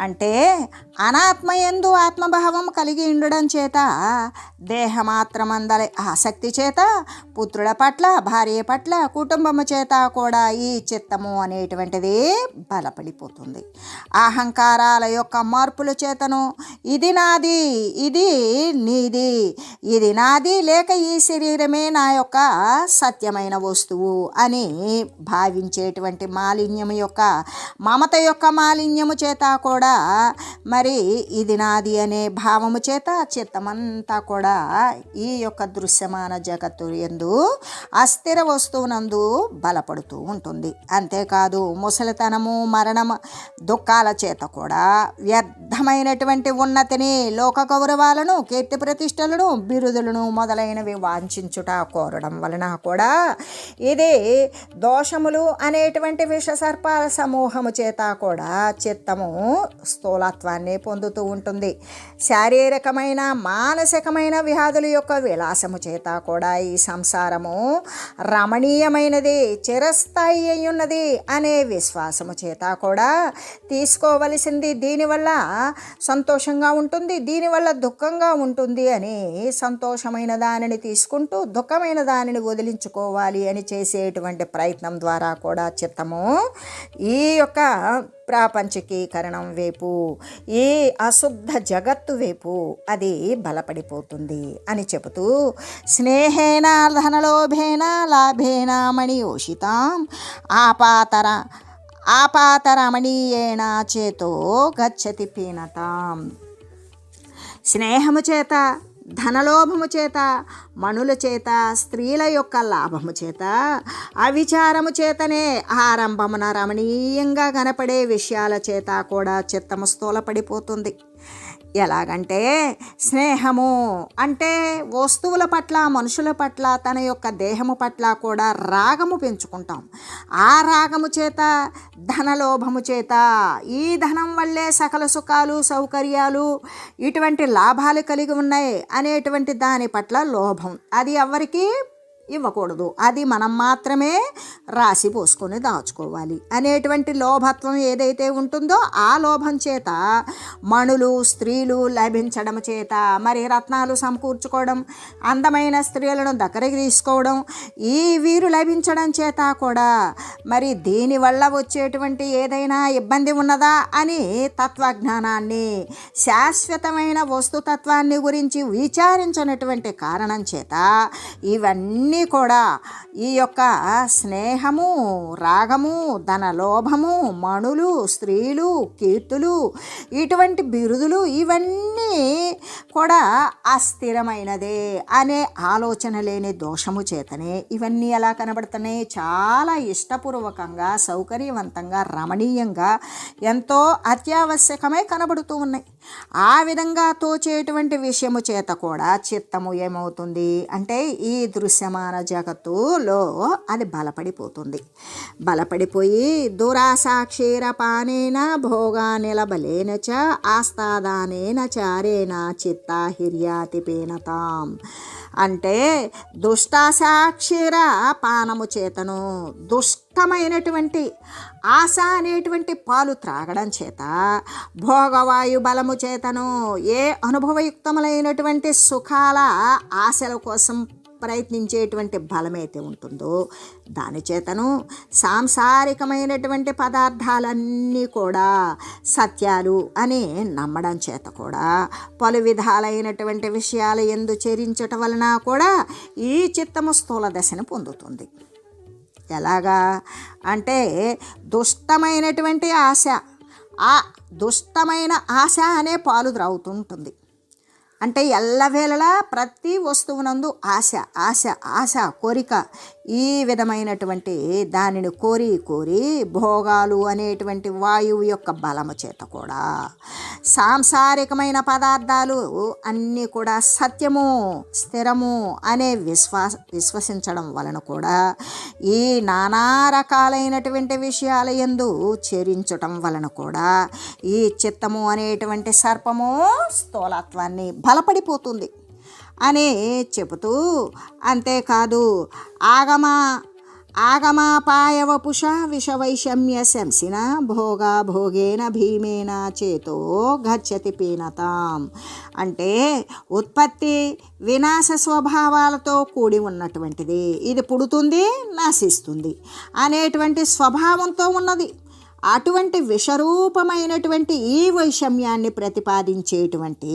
అంటే అనాత్మయందు ఆత్మభావం కలిగి ఉండడం చేత దేహమాత్రమందలి ఆసక్తి చేత పుత్రుల పట్ల భార్య పట్ల కుటుంబము చేత కూడా ఈ చిత్తము అనేటువంటిది బలపడిపోతుంది. అహంకారాల యొక్క మార్పుల చేతను ఇది నాది ఇది నీది ఇది నాది లేక ఈ శరీరమే నా యొక్క సత్యమైన వస్తువు అని భావించేటువంటి మాలిన్యము యొక్క మమత యొక్క మాలిన్యము చేత కూడా మరి ఇది నాది అనే భావము చేత చిత్తమంతా కూడా ఈ యొక్క దృశ్యమాన జగత్తు ఎందు అస్థిర వస్తువునందు బలపడుతూ ఉంటుంది. అంతేకాదు ముసలితనము మరణము దుఃఖాల చేత కూడా వ్యర్థమైనటువంటి ఉన్నతిని లోక గౌరవాలను కీర్తి ప్రతిష్టలను బిరుదులను మొదలైనవి వాంఛించుట కోరడం వలన కూడా ఇది దోషములు అనేటువంటి విషసర్పాల సమూహము చేత కూడా చిత్తము స్థూలత్వాన్ని పొందుతూ ఉంటుంది. శారీరకమైన మానసికమైన వ్యాధుల యొక్క విలాసము చేత కూడా ఈ సంసారము రమణీయమైనది చిరస్థాయి అయి ఉన్నది అనే విశ్వాసము చేత కూడా తీసుకోవలసింది. దీనివల్ల సంతోషంగా ఉంటుంది దీనివల్ల దుఃఖంగా ఉంటుంది అని సంతోషమైన దానిని తీసుకుంటూ దుఃఖమైన దానిని వదిలించుకోవాలి అని చేసేటువంటి ప్రయత్నం ద్వారా కూడా చిత్తము ఈ యొక్క ప్రాపంచికీకరణం వైపు ఈ అశుద్ధ జగత్తు వైపు అది బలపడిపోతుంది అని చెబుతూ స్నేహేన ధనలోభేన లాభేన మణియోషితాం ఆపాతర ఆపాతరమణీయేణ చేతో గచ్చతి పీనతాం. స్నేహము చేత ధనలోభము చేత మణుల చేత స్త్రీల యొక్క లాభము చేత అవిచారము చేతనే ఆరంభమున రమణీయంగా కనపడే విషయాల చేత కూడా చిత్తము స్థూలపడిపోతుంది. ఎలాగంటే స్నేహము అంటే వస్తువుల పట్ల మనుషుల పట్ల తన యొక్క దేహము పట్ల కూడా రాగము పెంచుకుంటాం. ఆ రాగము చేత ధనలోభము చేత ఈ ధనం వల్లే సకల సుఖాలు సౌకర్యాలు ఇటువంటి లాభాలు కలిగి ఉన్నాయి అనేటువంటి దాని పట్ల లోభం. అది ఎవరికి ఇవ్వకూడదు. అది మనం మాత్రమే రాసి పోసుకొని దాచుకోవాలి. అనేటువంటి లోభత్వం ఏదైతే ఉంటుందో ఆ లోభం చేత మణులు స్త్రీలు లభించడం చేత మరి రత్నాలు సమకూర్చుకోవడం అందమైన స్త్రీలను దగ్గరికి తీసుకోవడం ఈ వీరు లభించడం చేత కూడా మరి దీనివల్ల వచ్చేటువంటి ఏదైనా ఇబ్బంది ఉన్నదా అని తత్వజ్ఞానాన్ని శాశ్వతమైన వస్తుతత్వాన్ని గురించి విచారించినటువంటి కారణం చేత ఇవన్నీ కూడా ఈ యొక్క స్నేహము రాగము ధనలోభము మణులు స్త్రీలు కీర్తులు ఇటువంటి బిరుదులు ఇవన్నీ కూడా అస్థిరమైనదే అనే ఆలోచన లేని దోషము చేతనే ఇవన్నీ ఎలా కనబడుతున్నాయి? చాలా ఇష్టపూర్వకంగా సౌకర్యవంతంగా రమణీయంగా ఎంతో అత్యావశ్యకమే కనబడుతూ ఉన్నాయి. ఆ విధంగా తోచేటువంటి విషయము చేత కూడా చిత్తము ఏమవుతుంది? అంటే ఈ దృశ్యమాన జగత్తులో అది బలపడిపోతుంది. బలపడిపోయి దురాసాక్షీరపానేన భోగా నిలబలేన చ ఆస్తాదానేన చారేణ చిత్తాహిర్యాతి పీనతాం అంటే దుష్టాసాక్షిర పానము చేతను దుష్టమైనటువంటి ఆశ అనేటువంటి పాలు త్రాగడం చేత భోగవాయు బలము చేతను ఏ అనుభవయుక్తములైనటువంటి సుఖాల ఆశల కోసం ప్రయత్నించేటువంటి బలమైతే ఉంటుందో దాని చేతను సాంసారికమైనటువంటి పదార్థాలన్నీ కూడా సత్యాలు అని నమ్మడం చేత కూడా పలు విధాలైనటువంటి విషయాలు ఎందు చేరించటం వలన కూడా ఈ చిత్తము స్థూల దశను పొందుతుంది. ఎలాగా? అంటే దుష్టమైనటువంటి ఆశ. ఆ దుష్టమైన ఆశ అనే పాలు త్రాగుతుంటుంది అంటే ఎల్లవేళలా ప్రతి వస్తువునందు ఆశ ఆశ ఆశ కోరిక ఈ విధమైనటువంటి దానిని కోరి కోరి భోగాలు అనేటువంటి వాయువు యొక్క బలము చేత కూడా సాంసారికమైన పదార్థాలు అన్నీ కూడా సత్యము స్థిరము అనే విశ్వాస విశ్వసించడం వలన కూడా ఈ నానా రకాలైనటువంటి విషయాల ఎందు చేరించటం వలన కూడా ఈ చిత్తము అనేటువంటి సర్పము స్థూలత్వాన్ని బలపడిపోతుంది. అని చెబుతూ అంతేకాదు ఆగమ ఆగమాపాయవపుష విషవైషమ్య శంసిన భోగా భోగేన భీమేన చేతో గచ్చతి పీనతాం. అంటే ఉత్పత్తి వినాశ స్వభావాలతో కూడి ఉన్నటువంటిది. ఇది పుడుతుంది నాశిస్తుంది అనేటువంటి స్వభావంతో ఉన్నది. అటువంటి విషరూపమైనటువంటి ఈ వైషమ్యాన్ని ప్రతిపాదించేటువంటి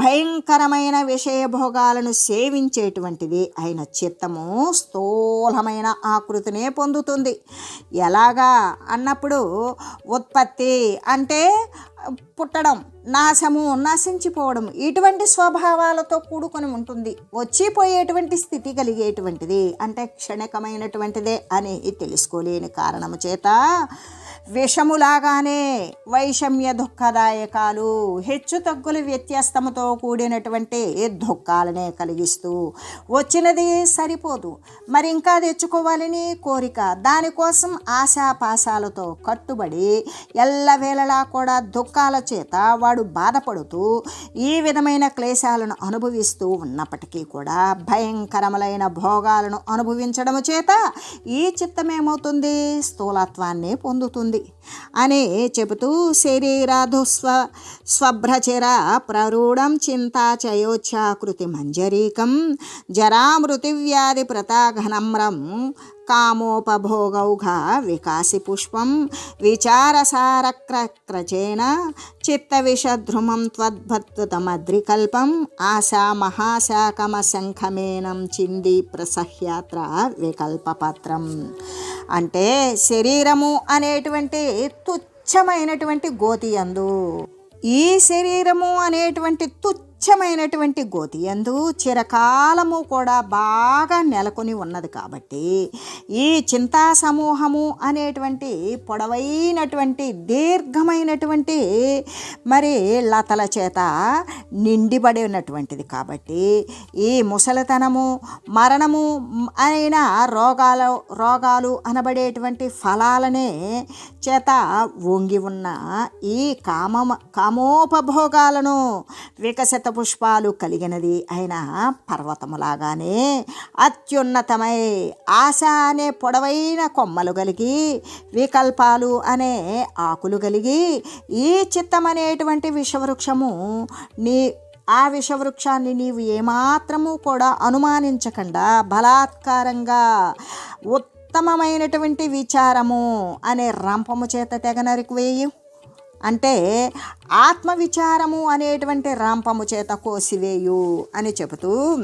భయంకరమైన విషయభోగాలను సేవించేటువంటిది అయిన చిత్తము స్థూలమైన ఆకృతినే పొందుతుంది. ఎలాగా అన్నప్పుడు ఉత్పత్తి అంటే పుట్టడం నాశము నశించిపోవడం ఇటువంటి స్వభావాలతో కూడుకొని ఉంటుంది. వచ్చిపోయేటువంటి స్థితి కలిగేటువంటిది అంటే క్షణికమైనటువంటిదే అని తెలుసుకోలేని కారణము చేత విషములాగానే వైషమ్య దుఃఖదాయకాలు హెచ్చు తగ్గుల వ్యత్యాస్తముతో కూడినటువంటి దుఃఖాలనే కలిగిస్తూ వచ్చినది సరిపోదు. మరి ఇంకా తెచ్చుకోవాలని కోరిక దానికోసం ఆశాపాశాలతో కట్టుబడి ఎల్లవేళలా కూడా దుఃఖాల చేత వాడు బాధపడుతూ ఈ విధమైన క్లేశాలను అనుభవిస్తూ ఉన్నప్పటికీ కూడా భయంకరములైన భోగాలను అనుభవించడం చేత ఈ చిత్తమేమవుతుంది? స్థూలత్వాన్ని పొందుతుంది. ఉంటుంది అని చెబుతూ శరీరాధుస్వ స్వభ్రచర ప్రరూఢం చింతాచయోచ్ఛాకృతి మంజరీకం జరామృతివ్యాధి ప్రతాఘనమ్రం కామోపభోగౌఘ వికాసి పుష్పం విచారసారక్రక్రచేన చిత్తవిషధ్రుమం త్వద్భత్తుతమద్రికల్పం ఆశా మహాశాకమశంఖమేనం చింది ప్రసహ్యాత్ర వికల్పపత్రం అంటే శరీరము అనేటువంటి తుచ్చమైనటువంటి గోతియందు ఈ శరీరము అనేటువంటి స్వచ్ఛమైనటువంటి గోతి ఎందు చిరకాలము కూడా బాగా నెలకొని ఉన్నది కాబట్టి ఈ చింతా సమూహము అనేటువంటి పొడవైనటువంటి దీర్ఘమైనటువంటి మరి లతల చేత నిండిబడి ఉన్నటువంటిది కాబట్టి ఈ ముసలితనము మరణము అయిన రోగాలు రోగాలు అనబడేటువంటి ఫలాలనే చేత వంగి ఉన్న ఈ కామ కామోపభోగాలను వికసిత పుష్పాలు కలిగినది అయిన పర్వతములాగానే అత్యున్నతమై ఆశ అనే పొడవైన కొమ్మలు కలిగి వికల్పాలు అనే ఆకులు కలిగి ఈ చిత్తం అనేటువంటి విషవృక్షము నీ ఆ విషవృక్షాన్ని నీవు ఏమాత్రము కూడా అనుమానించకుండా బలాత్కారంగా ఉత్తమమైనటువంటి విచారము అనే రంపము చేత తెగ నరికివేయు అంటే ఆత్మవిచారము అనేటువంటి రాంపము చేత కోసివేయు అని చెబుతూ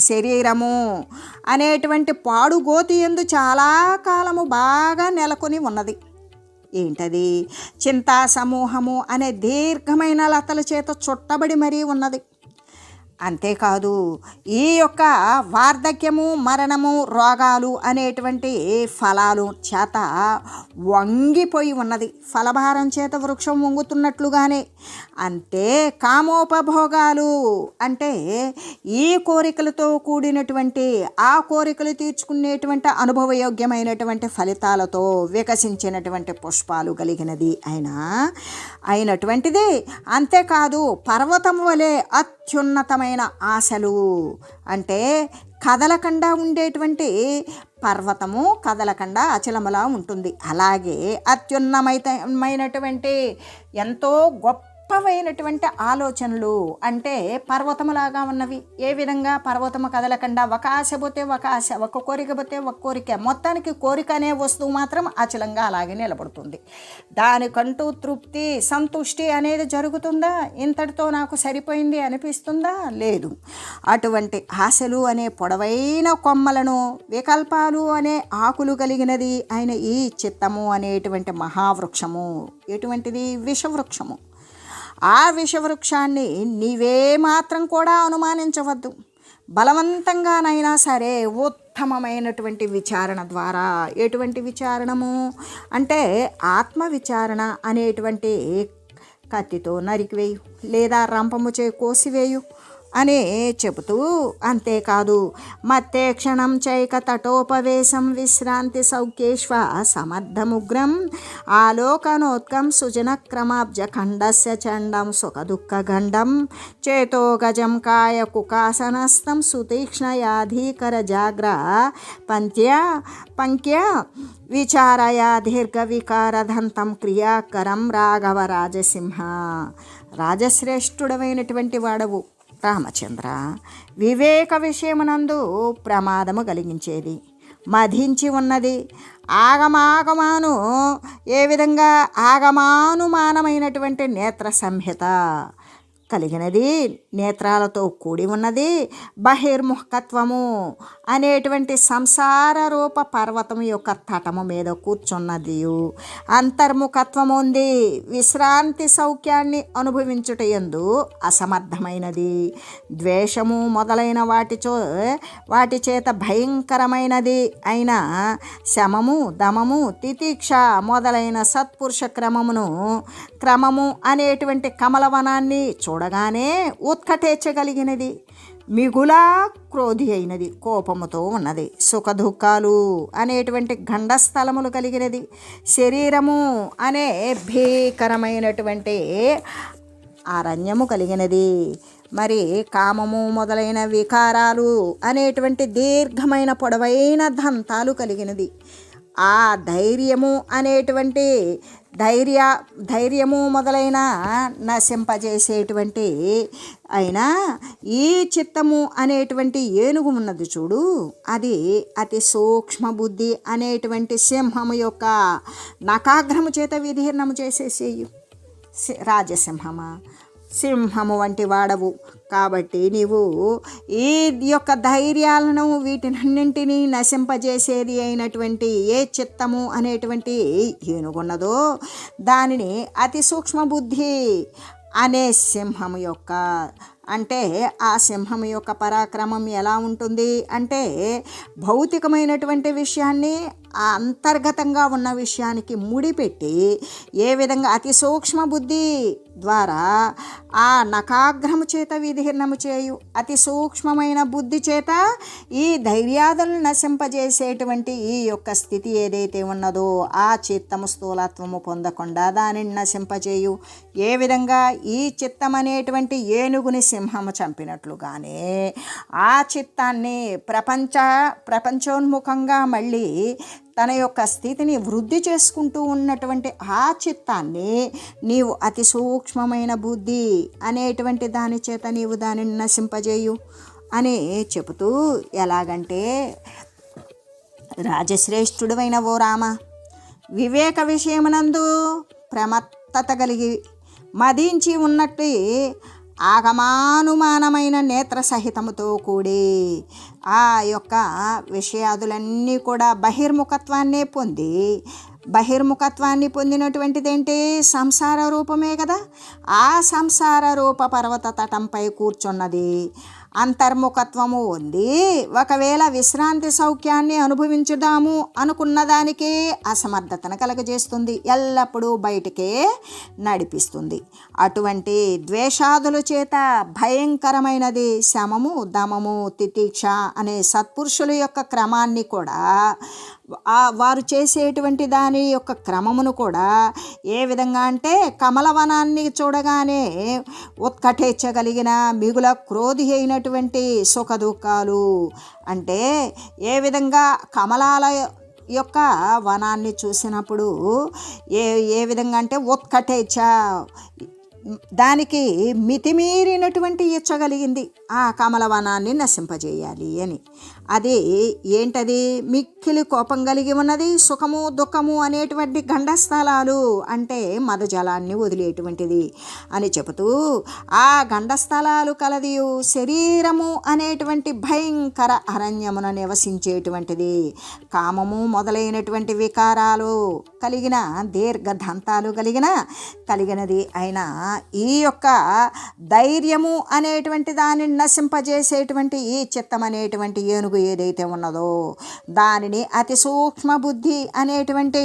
శరీరము అనేటువంటి పాడుగోతి ఎందు చాలా కాలము బాగా నెలకొని ఉన్నది. ఏంటది? చింతా సమూహము అనే దీర్ఘమైన లతల చేత చుట్టబడి మరీ ఉన్నది. అంతేకాదు ఈ యొక్క వార్ధక్యము మరణము రోగాలు అనేటువంటి ఫలాలు చేత వంగిపోయి ఉన్నది. ఫలభారం చేత వృక్షం వంగుతున్నట్లుగానే. అంతే కామోపభోగాలు అంటే ఈ కోరికలతో కూడినటువంటి ఆ కోరికలు తీర్చుకునేటువంటి అనుభవయోగ్యమైనటువంటి ఫలితాలతో వికసించినటువంటి పుష్పాలు కలిగినది అయినా అయినటువంటిది. అంతేకాదు పర్వతం వలె అత్యున్నతమైన ఆశలు. అంటే కదలకుండా ఉండేటువంటి పర్వతము కదలకుండా అచలములా ఉంటుంది. అలాగే అత్యున్నమైనటువంటి ఎంతో గొప్ప గొప్పవైనటువంటి ఆలోచనలు అంటే పర్వతములాగా ఉన్నవి. ఏ విధంగా? పర్వతము కదలకుండా ఒక ఆశ పోతే ఒక ఆశ ఒక కోరిక. పోతే ఒక కోరిక మొత్తానికి కోరిక అనే వస్తువు మాత్రం అచలంగా అలాగే నిలబడుతుంది. దానికంటూ తృప్తి సంతుష్టి అనేది జరుగుతుందా? ఇంతటితో నాకు సరిపోయింది అనిపిస్తుందా? లేదు. అటువంటి ఆశలు అనే పొడవైన కొమ్మలను వికల్పాలు అనే ఆకులు కలిగినది ఆయన ఈ చిత్తము అనేటువంటి మహావృక్షము. ఎటువంటిది? విషవృక్షము. ఆ విషవృక్షాన్ని నీవే మాత్రం కూడా అనుమానించవద్దు. బలవంతంగానైనా సరే ఉత్తమమైనటువంటి విచారణ ద్వారా ఎటువంటి విచారణము? అంటే ఆత్మ విచారణ అనేటువంటి కత్తితో నరికివేయు లేదా రంపము చే కోసివేయు. అనే చెబుతూ అంతేకాదు మత్తే క్షణం చైక తటోపవేశం విశ్రాంతి సౌఖ్యేష్వ సమర్థముగ్రం ఆలోకనోత్కం సుజనక్రమాబ్జ ఖండస్య చండం సుఖ చేతో గజం కాయ కుకాసనస్థం సుతీక్ష్ణయాధీకర జాగ్ర పంత్య పంక్య విచారయ దీర్ఘవికారదంతం క్రియాకరం రాఘవ రాజసింహ. రాజశ్రేష్ఠుడమైనటువంటి వాడవు. రామచంద్ర. వివేక విషయమునందు ప్రమాదము కలిగించేది. మధించి ఉన్నది ఆగమాగమాను ఏ విధంగా ఆగమానుమానమైనటువంటి నేత్ర సంహిత. కలిగినది నేత్రాలతో కూడి ఉన్నది బహిర్ముఖత్వము అనేటువంటి సంసార రూప పర్వతం యొక్క తటము మీద కూర్చున్నది అంతర్ముఖత్వం ఉంది. విశ్రాంతి సౌఖ్యాన్ని అనుభవించుట ఎందు అసమర్థమైనది. ద్వేషము మొదలైన వాటిచో వాటి చేత భయంకరమైనది అయిన శమము దమము తితీక్ష మొదలైన సత్పురుష క్రమమును క్రమము అనేటువంటి కమలవనాన్ని చూడగానే ఉత్కటేర్చగలిగినది. మిగులా క్రోధి అయినది. కోపముతో ఉన్నది. సుఖదుఖాలు అనేటువంటి గండస్థలములు కలిగినది. శరీరము అనే భీకరమైనటువంటి అరణ్యము కలిగినది. మరి కామము మొదలైన వికారాలు అనేటువంటి దీర్ఘమైన పొడవైన దంతాలు కలిగినది. ఆ ధైర్యము అనేటువంటి ధైర్య ధైర్యము మొదలైన నశింపజేసేటువంటి అయినా ఈ చిత్తము అనేటువంటి ఏనుగు ఉన్నది చూడు. అది అతి సూక్ష్మ బుద్ధి అనేటువంటి సింహము యొక్క నకాగ్రము చేత విధీర్ణము చేసేసేయు. రాజసింహమా? సింహము వంటి వాడవు. కాబట్టి నీవు ఈ యొక్క ధైర్యాలను వీటినన్నింటినీ నశింపజేసేది అయినటువంటి ఏ చిత్తము అనేటువంటి ఏనుగున్నదో దానిని అతి సూక్ష్మ బుద్ధి అనే సింహము యొక్క అంటే ఆ సింహం యొక్క పరాక్రమం ఎలా ఉంటుంది అంటే భౌతికమైనటువంటి విషయాన్ని అంతర్గతంగా ఉన్న విషయానికి ముడిపెట్టి ఏ విధంగా అతి సూక్ష్మ బుద్ధి ద్వారా ఆ నకాగ్రము చేత విధీర్ణము చేయు అతి సూక్ష్మమైన బుద్ధి చేత ఈ ధైర్యాదులను నశింపజేసేటువంటి ఈ యొక్క స్థితి ఏదైతే ఉన్నదో ఆ చిత్తము స్థూలత్వము పొందకుండా దానిని నశింపజేయు. ఏ విధంగా ఈ చిత్తం అనేటువంటి ఏనుగుని సింహము చంపినట్లుగానే ఆ చిత్తాన్ని ప్రపంచ ప్రపంచోన్ముఖంగా మళ్ళీ తన యొక్క స్థితిని వృద్ధి చేసుకుంటూ ఉన్నటువంటి ఆ చిత్తాన్ని నీవు అతి సూక్ష్మమైన బుద్ధి అనేటువంటి దాని చేత నీవు దానిని నశింపజేయు అని చెబుతూ ఎలాగంటే రాజశ్రేష్ఠుడైన ఓ రామ వివేక విషయమునందు ప్రమత్తత కలిగి మదించి ఉన్నట్టు ఆగమానుమానమైన నేత్ర సహితముతో కూడి ఆ యొక్క విషయాదులన్నీ కూడా బహిర్ముఖత్వాన్నే పొంది బహిర్ముఖత్వాన్ని పొందినటువంటిది ఏంటి సంసార రూపమే కదా. ఆ సంసార రూప పర్వత తటంపై కూర్చున్నది. అంతర్ముఖత్వము ఉంది. ఒకవేళ విశ్రాంతి సౌఖ్యాన్ని అనుభవించుదాము అనుకున్న దానికి అసమర్థతను కలగజేస్తుంది. ఎల్లప్పుడూ బయటికే నడిపిస్తుంది. అటువంటి ద్వేషాదుల చేత భయంకరమైనది శమము దమము తితీక్ష అనే సత్పురుషుల యొక్క క్రమాన్ని కూడా వారు చేసేటువంటి దాని యొక్క క్రమమును కూడా ఏ విధంగా అంటే కమలవనాన్ని చూడగానే ఉత్కటేర్చగలిగిన మిగుల క్రోధి అయినటువంటి సుఖ దుఃఖాలు అంటే ఏ విధంగా కమలాల యొక్క వనాన్ని చూసినప్పుడు ఏ ఏ విధంగా అంటే ఉత్కటేచ్ఛ దానికి మితిమీరినటువంటి ఇచ్చగలిగింది ఆ కమలవనాన్ని నశింపజేయాలి అని. అది ఏంటది? మిక్కిలి కోపం కలిగి ఉన్నది సుఖము దుఃఖము అనేటువంటి గండస్థలాలు అంటే మదజలాన్ని వదిలేటువంటిది అని చెబుతూ ఆ గండస్థలాలు కలది శరీరము అనేటువంటి భయంకర అరణ్యమున నివసించేటువంటిది. కామము మొదలైనటువంటి వికారాలు కలిగిన దీర్ఘ దంతాలు కలిగిన కలిగినది అయిన ఈ యొక్క ధైర్యము అనేటువంటి దానిని నశింపజేసేటువంటి ఈ చిత్తం అనేటువంటి ఏనుగు ఏదైతే ఉన్నదో దానిని అతి సూక్ష్మ బుద్ధి అనేటువంటి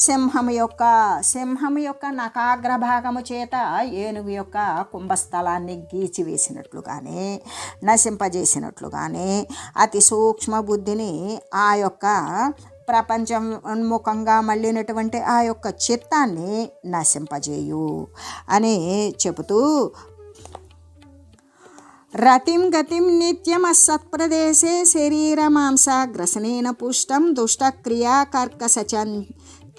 సింహం యొక్క సింహం యొక్క నకాగ్ర భాగము చేత ఏనుగు యొక్క కుంభస్థలాన్ని గీచివేసినట్లుగానే నశింపజేసినట్లుగానే అతి సూక్ష్మ బుద్ధిని ఆ యొక్క ప్రపంచం ఉన్ముఖంగా మళ్ళినటువంటి ఆ యొక్క చిత్తాన్ని నశింపజేయు అని చెబుతూ రతిం గతిం నిత్యమసత్ప్రదేశే శరీరమాంసాగ్రసనేన పుష్టం దుష్టక్రియా కర్కసచన్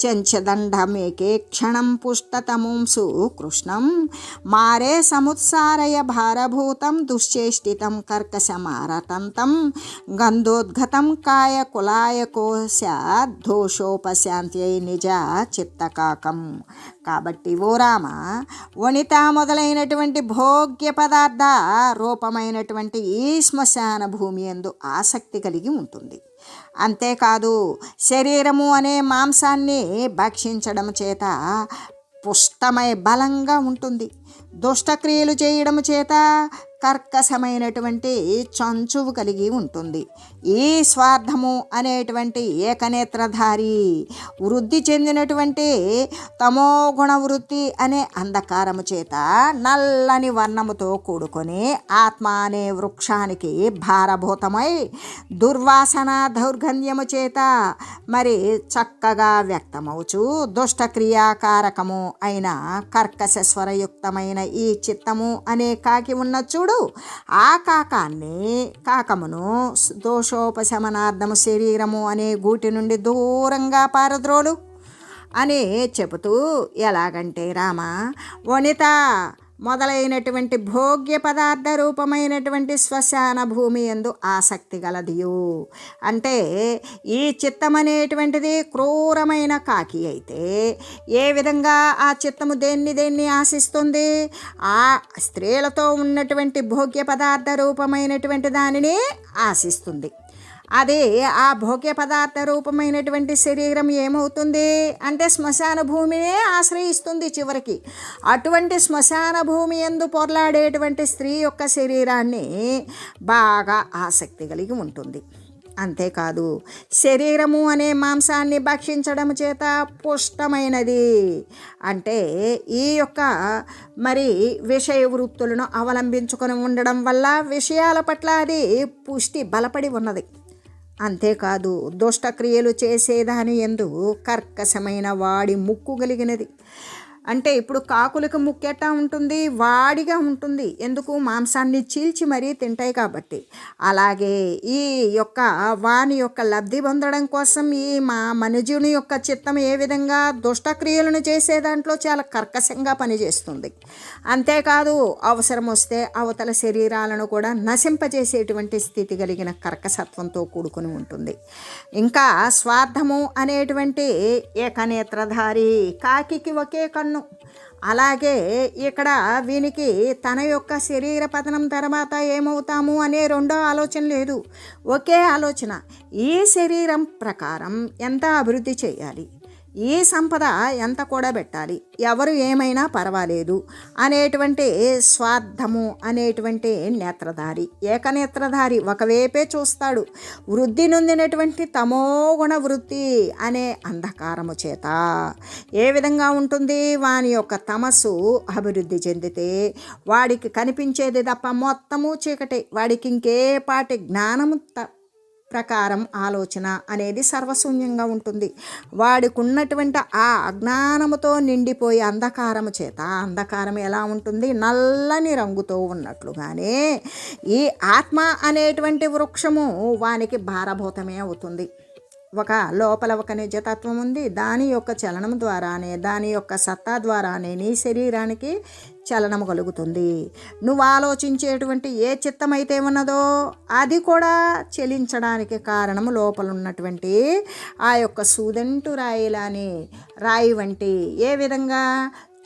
చంచదండమేకే క్షణం పుష్టతముంసు కృష్ణం మారే సముత్సారయ భారభూతం దుశ్చేష్టితం కర్కశమారతంతం గంధోద్గతం కాయ కులాయ కోశ దోషోపశాంత్యై నిజ చిత్తకాకం కాబట్టి ఓ రామ వనిత మొదలైనటువంటి భోగ్య పదార్థ రూపమైనటువంటి ఈ శ్మశాన భూమి ఎందు ఆసక్తి కలిగి ఉంటుంది. అంతేకాదు శరీరము అనే మాంసాన్ని భక్షించడం చేత పుష్టమై బలంగా ఉంటుంది. దుష్టక్రియలు చేయడం చేత కర్కశమైనటువంటి చంచువు కలిగి ఉంటుంది. ఈ స్వార్థము అనేటువంటి ఏకనేత్రధారి వృద్ధి చెందినటువంటి తమోగుణ వృత్తి అనే అంధకారము చేత నల్లని వర్ణముతో కూడుకొని ఆత్మ అనే వృక్షానికి భారభూతమై దుర్వాసన దౌర్గంధ్యము చేత మరి చక్కగా వ్యక్తమవుచు దుష్టక్రియాకారకము అయిన కర్కశ స్వరయుక్తమైన ఈ చిత్తము అనే కాకి ఉన్న చూడు ఆ కాకాన్ని కాకమును దోష దోషోపశమనార్థము శరీరము అనే గూటి నుండి దూరంగా పారద్రోలు. అని చెబుతూ ఎలాగంటే రామ వనిత మొదలైనటువంటి భోగ్య పదార్థ రూపమైనటువంటి శ్మశాన భూమి ఎందు ఆసక్తి గలదియు. అంటే ఈ చిత్తం అనేటువంటిది క్రూరమైన కాకి అయితే ఏ విధంగా ఆ చిత్తము దేన్ని దేన్ని ఆశిస్తుంది? ఆ స్త్రీలతో ఉన్నటువంటి భోగ్య పదార్థ రూపమైనటువంటి దానిని ఆశిస్తుంది. అదే ఆ భోగ్య పదార్థ రూపమైనటువంటి శరీరం ఏమవుతుంది అంటే శ్మశాన భూమినే ఆశ్రయిస్తుంది చివరికి. అటువంటి శ్మశాన భూమి ఎందు పొరలాడేటువంటి స్త్రీ యొక్క శరీరాన్ని బాగా ఆసక్తి కలిగి ఉంటుంది. అంతేకాదు శరీరము అనే మాంసాన్ని భక్షించడం చేత పుష్టమైనది. అంటే ఈ యొక్క మరి విషయ వృత్తులను అవలంబించుకొని ఉండడం వల్ల విషయాల పట్ల అది పుష్టి బలపడి ఉన్నది. అంతేకాదు దుష్టక్రియలు చేసేదాని ఎందు కర్కశమైన వాడి ముక్కు కలిగినది. అంటే ఇప్పుడు కాకులకు ముక్కెట్టా ఉంటుంది వాడిగా ఉంటుంది. ఎందుకు? మాంసాన్ని చీల్చి మరీ తింటాయి కాబట్టి. అలాగే ఈ యొక్క వాని యొక్క లబ్ధి పొందడం కోసం ఈ మా మనుజుని యొక్క చిత్తం ఏ విధంగా దుష్టక్రియలను చేసే దాంట్లో చాలా కర్కశంగా పనిచేస్తుంది. అంతేకాదు అవసరం వస్తే అవతల శరీరాలను కూడా నశింపజేసేటువంటి స్థితి కలిగిన కర్కసత్వంతో కూడుకుని ఉంటుంది. ఇంకా స్వార్థము అనేటువంటి ఏకనేత్రధారి కాకికి ఒకే కన్ను అలాగే ఇక్కడ వీనికి తన యొక్క శరీర పతనం తర్వాత ఏమవుతాము అనే రెండో ఆలోచన లేదు. ఒకే ఆలోచన ఈ శరీరం ప్రకారం ఎంత అభివృద్ధి చేయాలి? ఈ సంపద ఎంత కూడా పెట్టాలి. ఎవరు ఏమైనా పర్వాలేదు. అనేటువంటి స్వార్థము అనేటువంటి నేత్రధారి. ఏకనేత్రధారి ఒకవేపే చూస్తాడు. వృద్ధి నొందినటువంటి తమోగుణ వృత్తి అనే అంధకారము చేత. ఏ విధంగా ఉంటుంది? వాని యొక్క తమస్సు అభివృద్ధి చెందితే వాడికి కనిపించేది తప్ప మొత్తము చీకటి. వాడికి ఇంకే పాటి జ్ఞానము ప్రకారం ఆలోచన అనేది సర్వశూన్యంగా ఉంటుంది. వాడికి ఉన్నటువంటి ఆ అజ్ఞానముతో నిండిపోయి అంధకారము చేత అంధకారం ఎలా ఉంటుంది? నల్లని రంగుతో ఉన్నట్లుగానే ఈ ఆత్మ అనేటువంటి వృక్షము వానికి భారభూతమే అవుతుంది. ఒక లోపల ఒక నిజతత్వం ఉంది. దాని యొక్క చలనం ద్వారానే దాని యొక్క సత్తా ద్వారానే నీ శరీరానికి చలనం కలుగుతుంది. నువ్వు ఆలోచించేటువంటి ఏ చిత్తం అయితే ఉన్నదో అది కూడా చెలించడానికి కారణం లోపల ఉన్నటువంటి ఆ యొక్క సూదంటు రాయిలాని రాయి వంటి ఏ విధంగా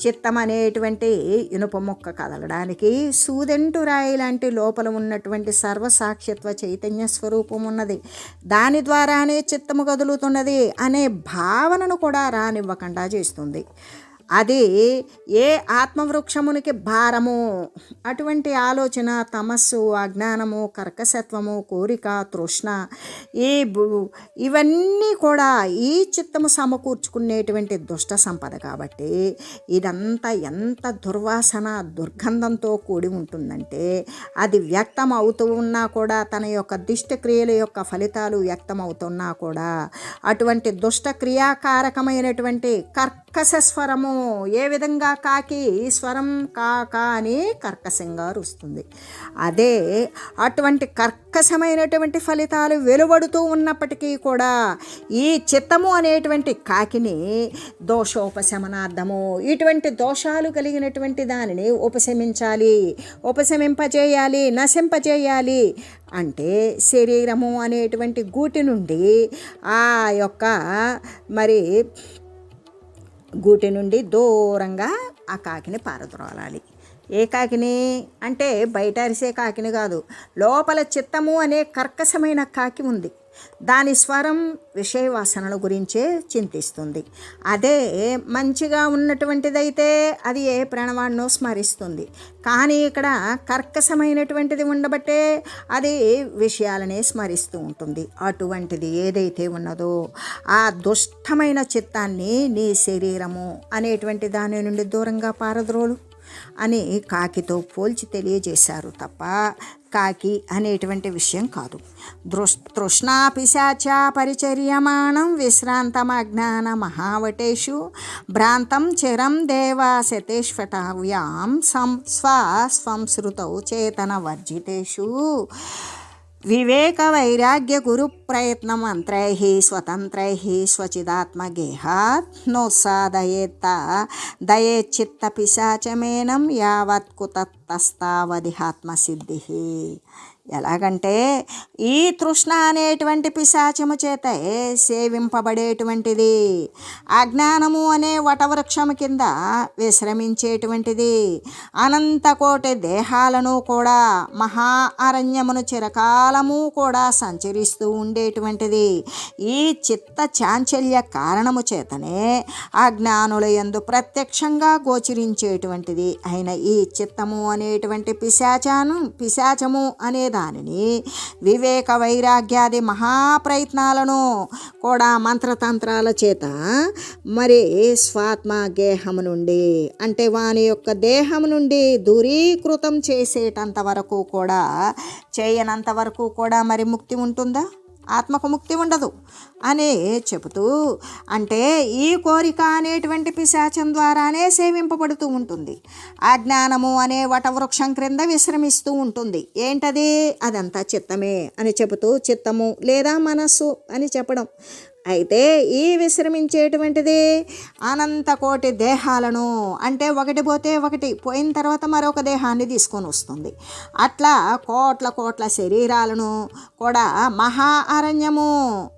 చిత్తం అనేటువంటి ఇనుప మొక్క కదలడానికి సూదెంటు రాయి లాంటి లోపల ఉన్నటువంటి సర్వసాక్షిత్వ చైతన్య స్వరూపం ఉన్నది. దాని ద్వారానే చిత్తము కదులుతున్నది అనే భావనను కూడా రానివ్వకుండా చేస్తుంది. అది ఏ ఆత్మవృక్షమునికి భారము? అటువంటి ఆలోచన తమస్సు అజ్ఞానము కర్కశత్వము కోరిక తృష్ణ ఈ బు- ఇవన్నీ కూడా ఈ చిత్తము సమకూర్చుకునేటువంటి దుష్ట సంపద కాబట్టి ఇదంతా ఎంత దుర్వాసన దుర్గంధంతో కూడి ఉంటుందంటే అది వ్యక్తం అవుతూ ఉన్నా కూడా తన యొక్క దుష్టక్రియల యొక్క ఫలితాలు వ్యక్తం అవుతున్నా కూడా అటువంటి దుష్ట క్రియాకారకమైనటువంటి కర్కశ స్వరము ఏ విధంగా కాకి? స్వరం కాక అని కర్కశంగా వస్తుంది అదే అటువంటి కర్కశమైనటువంటి ఫలితాలు వెలువడుతూ ఉన్నప్పటికీ కూడా ఈ చిత్తము అనేటువంటి కాకిని దోషోపశమనార్థము. ఇటువంటి దోషాలు కలిగినటువంటి దానిని ఉపశమించాలి. ఉపశమింపజేయాలి నశింపజేయాలి అంటే శరీరము అనేటువంటి గూటి నుండి ఆ యొక్క మరి గూటి నుండి దూరంగా ఆ కాకిని పారద్రోలాలి. ఏ కాకిని? అంటే బయట అరిసే కాకిని కాదు. లోపల చిత్తము అనే కర్కశమైన కాకి ఉంది. దాని స్వరం విషయ వాసనల గురించే చింతిస్తుంది. అదే మంచిగా ఉన్నటువంటిదైతే అది ఏ ప్రణవాన్నో స్మరిస్తుంది. కానీ ఇక్కడ కర్కశమైనటువంటిది ఉండబట్టే అది విషయాలనే స్మరిస్తూ ఉంటుంది. అటువంటిది ఏదైతే ఉన్నదో ఆ దుష్టమైన చిత్తాన్ని నీ శరీరము అనేటువంటి దాని నుండి దూరంగా పారద్రోలు. అని కాకితో పోల్చి తెలియజేశారు తప్ప కాకి అనేటువంటి విషయం కాదు. దృష్ తృష్ణా పిశాచ పరిచర్యమాణం విశ్రాంతమజ్ఞాన మహావటేషు భ్రాంతం చిరం దేవాశతేష్వటావ్యాం సం స్వ స్వంశ్రుతౌ చేతన వర్జితేషు. వివేక వైరాగ్య గురు ప్రయత్న మంత్రై స్వతంత్రై స్వచిదాత్మగేహాత్ నోత్సాదయేత్త దయేచిత్త పిశాచమేనం యావత్ కుతస్తస్తావధిహాత్మసిద్ధి ఎలాగంటే ఈ తృష్ణ అనేటువంటి పిశాచము చేత సేవింపబడేటువంటిది? అజ్ఞానము అనే వటవృక్షము కింద విశ్రమించేటువంటిది. అనంతకోటి దేహాలను కూడా మహా అరణ్యమును చిరకాలము కూడా సంచరిస్తూ ఉండేటువంటిది. ఈ చిత్త చాంచల్య కారణము చేతనే అజ్ఞానుల యందు ప్రత్యక్షంగా గోచరించేటువంటిది. అయిన ఈ చిత్తము అనేటువంటి పిశాచాను పిశాచము అనే దానిని వివేక వైరాగ్యాది మహాప్రయత్నాలను కూడా మంత్రతంత్రాల చేత మరి స్వాత్మ గేహము నుండి అంటే వాని యొక్క దేహం నుండి దూరీకృతం చేసేటంత వరకు కూడా చేయనంత వరకు కూడా మరి ముక్తి ఉంటుందా? ఆత్మకు ముక్తి ఉండదు. అనే చెబుతూ అంటే ఈ కోరిక అనేటువంటి పిశాచం ద్వారానే సేవింపబడుతూ ఉంటుంది. అజ్ఞానము అనే వటవృక్షం క్రింద విశ్రమిస్తూ ఉంటుంది. ఏంటది? అదంతా చిత్తమే అని చెబుతూ చిత్తము లేదా మనస్సు అని చెప్పడం. అయితే ఈ విశ్రమించేటువంటిది అనంతకోటి దేహాలను అంటే ఒకటి పోతే ఒకటి పోయిన తర్వాత మరొక దేహాన్ని తీసుకొని వస్తుంది. అట్లా కోట్ల కోట్ల శరీరాలను కూడా మహా అరణ్యము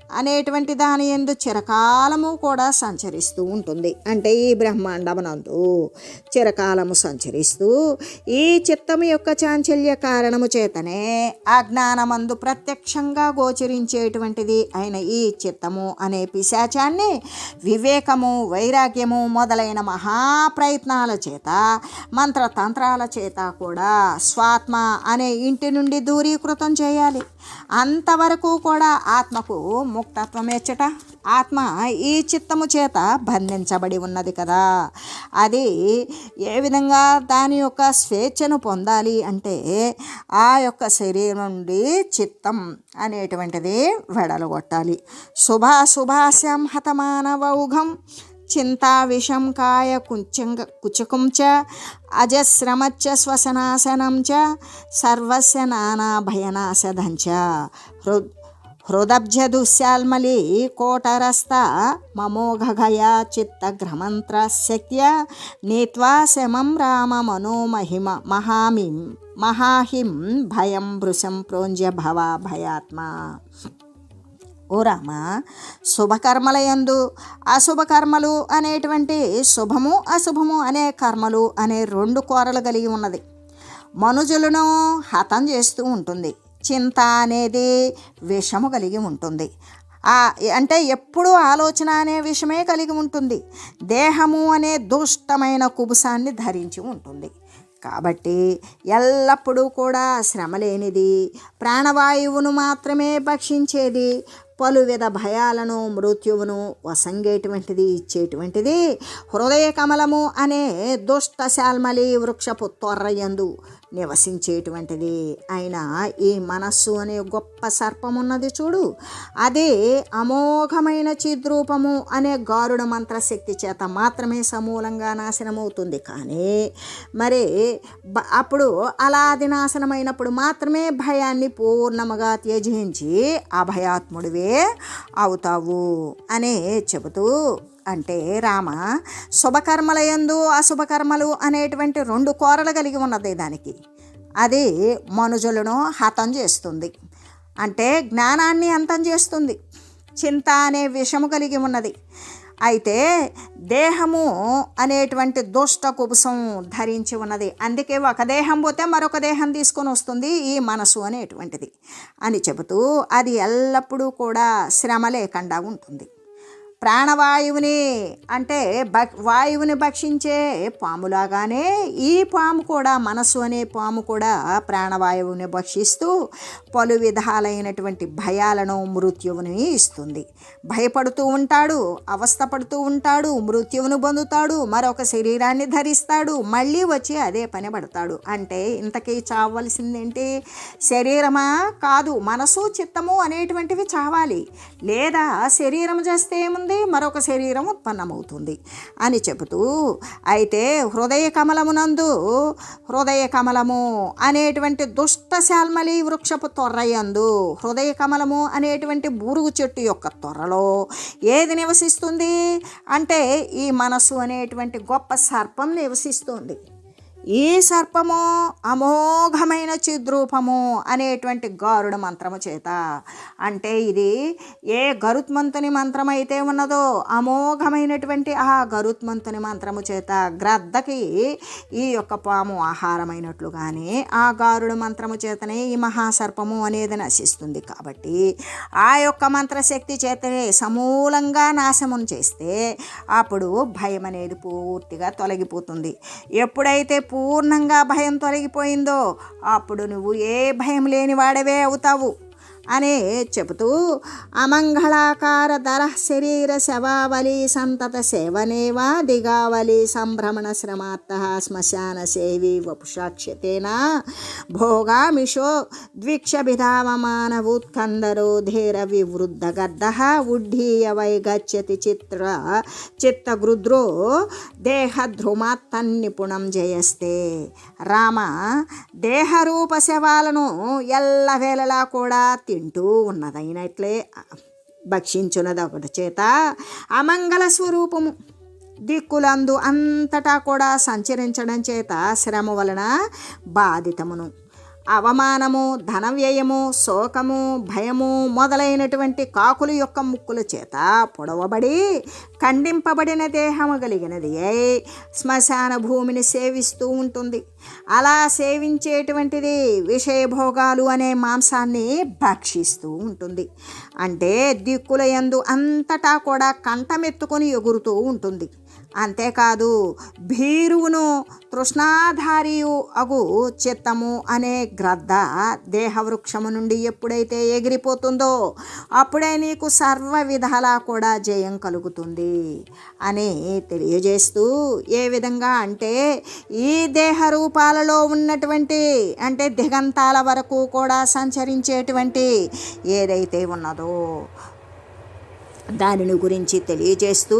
అనేటువంటి దాని ఎందు చిరకాలము కూడా సంచరిస్తూ ఉంటుంది. అంటే ఈ బ్రహ్మాండమునందు చిరకాలము సంచరిస్తూ ఈ చిత్తము యొక్క చాంచల్య కారణము చేతనే అజ్ఞానమందు ప్రత్యక్షంగా గోచరించేటువంటిది అయిన ఈ చిత్తము అనే పిశాచాన్ని వివేకము వైరాగ్యము మొదలైన మహాప్రయత్నాల చేత మంత్రతంత్రాల చేత కూడా స్వాత్మ అనే ఇంటి నుండి దూరీకృతం చేయాలి. అంతవరకు కూడా ఆత్మకు ముక్తత్వమేచ్చట ఆత్మ ఈ చిత్తము చేత బంధించబడి ఉన్నది కదా. అది ఏ విధంగా దాని యొక్క స్వేచ్ఛను పొందాలి అంటే ఆ యొక్క శరీరం నుండి చిత్తం అనేటువంటిది వెడలగొట్టాలి. శుభాశుభాస్యం హతమానవౌఘం చింతా విషం కాయ కుంచంగ కుచకం చ అజశ్రమచ్చ శ్వసనాశనం చ సర్వస్య నానా భయనాశదం చ హృ హృదబ్జ దుశ్యాల్మలి కోటరస్త మమోఘగయా చిత్తగ్రమంత్ర శక్య నీత్వా శమం రామ మనోమహిమ మహామిం మహాహిం భయం భృశం ప్రోంజ్య భవ భయాత్మా ఓ రామ శుభకర్మలయందు అశుభకర్మలు అనేటువంటి శుభము అశుభము అనే కర్మలు అనే రెండు కోరలు కలిగి ఉన్నది. మనుజులను హతం చేస్తూ ఉంటుంది. చింత అనేది విషము కలిగి ఉంటుంది. అంటే ఎప్పుడూ ఆలోచన అనే విషయమే కలిగి ఉంటుంది. దేహము అనే దుష్టమైన కుబుసాన్ని ధరించి ఉంటుంది. కాబట్టి ఎల్లప్పుడూ కూడా శ్రమ లేనిది ప్రాణవాయువును మాత్రమే భక్షించేది పలువిధ భయాలను మృత్యువును వసంగేటువంటిది ఇచ్చేటువంటిది. హృదయ కమలము అనే దుష్ట శాల్మలి వృక్షపు తొర్రయందు నివసించేటువంటిది. అయినా ఈ మనస్సు అనే గొప్ప సర్పం ఉన్నది చూడు. అదే అమోఘమైన చిద్రూపము అనే గారుడ మంత్రశక్తి చేత మాత్రమే సమూలంగా నాశనమవుతుంది. కానీ మరి అప్పుడు అలా అది నాశనమైనప్పుడు మాత్రమే భయాన్ని పూర్ణముగా త్యజించి అభయాత్ముడివే అవుతావు అనే చెబుతూ అంటే రామ శుభకర్మలయందు అశుభకర్మలు అనేటువంటి రెండు కోరలు కలిగి ఉన్నది దానికి. అది మనుజులను హతం చేస్తుంది. అంటే జ్ఞానాన్ని అంతం చేస్తుంది. చింత అనే విషము కలిగి ఉన్నది. అయితే దేహము అనేటువంటి దుష్ట కుబుసం ధరించి ఉన్నది. అందుకే ఒక దేహం పోతే మరొక దేహం తీసుకొని వస్తుంది ఈ మనసు అనేటువంటిది. అని చెబుతూ అది ఎల్లప్పుడూ కూడా శ్రమ లేకుండా ఉంటుంది. ప్రాణవాయువుని అంటే భ వాయువుని భక్షించే పాములాగానే ఈ పాము కూడా మనస్సు అనే పాము కూడా ప్రాణవాయువుని భక్షిస్తూ పలు విధాలైనటువంటి భయాలను మృత్యువుని ఇస్తుంది. భయపడుతూ ఉంటాడు అవస్థపడుతూ ఉంటాడు మృత్యువును పొందుతాడు మరొక శరీరాన్ని ధరిస్తాడు మళ్ళీ వచ్చి అదే పని పడతాడు. అంటే ఇంతకీ చావలసిందేంటి? శరీరమా కాదు మనసు చిత్తము అనేటువంటివి చావాలి. లేదా శరీరం చేస్తే ఏముంది? మరొక శరీరం ఉత్పన్నమవుతుంది అని చెబుతూ అయితే హృదయ కమలమునందు హృదయ కమలము అనేటువంటి దుష్ట శాల్మలి వృక్షపు తొర్రయందు హృదయ కమలము అనేటువంటి బూరుగు చెట్టు యొక్క తొర్రలో ఏది నివసిస్తుంది? అంటే ఈ మనసు అనేటువంటి గొప్ప సర్పం నివసిస్తుంది. ఈ సర్పము అమోఘమైన చిద్రూపము అనేటువంటి గారుడ మంత్రము చేత. అంటే ఇది ఏ గరుత్మంతుని మంత్రం అయితే ఉన్నదో అమోఘమైనటువంటి ఆ గరుత్మంతుని మంత్రము చేత గ్రద్దకి ఈ యొక్క పాము ఆహారమైనట్లుగానే ఆ గారుడ మంత్రము చేతనే ఈ మహాసర్పము అనేది నశిస్తుంది కాబట్టి ఆ యొక్క మంత్రశక్తి చేతనే సమూలంగా నాశనం చేస్తే అప్పుడు భయం అనేది పూర్తిగా తొలగిపోతుంది. ఎప్పుడైతే పూర్ణంగా భయం తొలగిపోయిందో అప్పుడు నువ్వు ఏ భయం లేని వాడవే అవుతావు. అనే చెబుతూ అమంగళాకార ధర శరీర శవావలి సంతత సేవనేవా దిగావలి సంభ్రమణ శ్రమాత్త శ్మశాన సేవి వపుషాక్షతేన? భోగామిషో ద్విక్షభిధావమానవూత్కందరో ధీర వివృద్ధ గర్ధ ఉడ్డీయ వై గచ్చతి చిత్ర చిత్తగృద్రో దేహధ్రుమాత్తన్నిపుణం జయస్తే. రామ దేహరూప శవాలను ఎల్లవేళలా కూడా తింటూ ఉన్నదైనట్లే భక్షించున్నది చేత అమంగళ స్వరూపము. దిక్కులందు అంతటా కూడా సంచరించడం చేత శ్రమ వలన బాధితమును. అవమానము ధన వ్యయము శోకము భయము మొదలైనటువంటి కాకుల యొక్క ముక్కుల చేత పొడవబడి ఖండింపబడిన దేహము కలిగినది అయి శ్మశాన భూమిని సేవిస్తూ ఉంటుంది. అలా సేవించేటువంటిది విషయభోగాలు అనే మాంసాన్ని భక్షిస్తూ ఉంటుంది. అంటే దిక్కుల యందు అంతటా కూడా కంఠమెత్తుకొని ఎగురుతూ ఉంటుంది. అంతేకాదు భీరువును తృష్ణాధారియు అగు చిత్తము అనే గ్రద్ద దేహవృక్షము నుండి ఎప్పుడైతే ఎగిరిపోతుందో అప్పుడే నీకు సర్వ విధాలా కూడా జయం కలుగుతుంది అని తెలియజేస్తూ ఏ విధంగా అంటే ఈ దేహ రూపాలలో ఉన్నటువంటి అంటే దిగంతాల వరకు కూడా సంచరించేటువంటి ఏదైతే ఉన్నదో దానిని గురించి తెలియజేస్తూ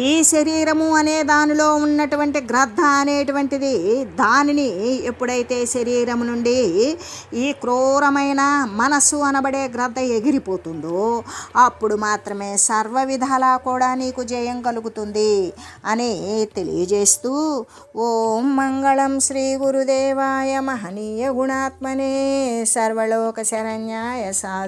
ఈ శరీరము అనే దానిలో ఉన్నటువంటి గ్రద్ద అనేటువంటిది దానిని ఎప్పుడైతే శరీరము నుండి ఈ క్రూరమైన మనస్సు అనబడే గ్రద్ద ఎగిరిపోతుందో అప్పుడు మాత్రమే సర్వ విధాలా కూడా నీకు జయం కలుగుతుంది అని తెలియజేస్తూ ఓం మంగళం శ్రీ గురుదేవాయ మహనీయ గుణాత్మనే సర్వలోక శరణ్యాయ సాధు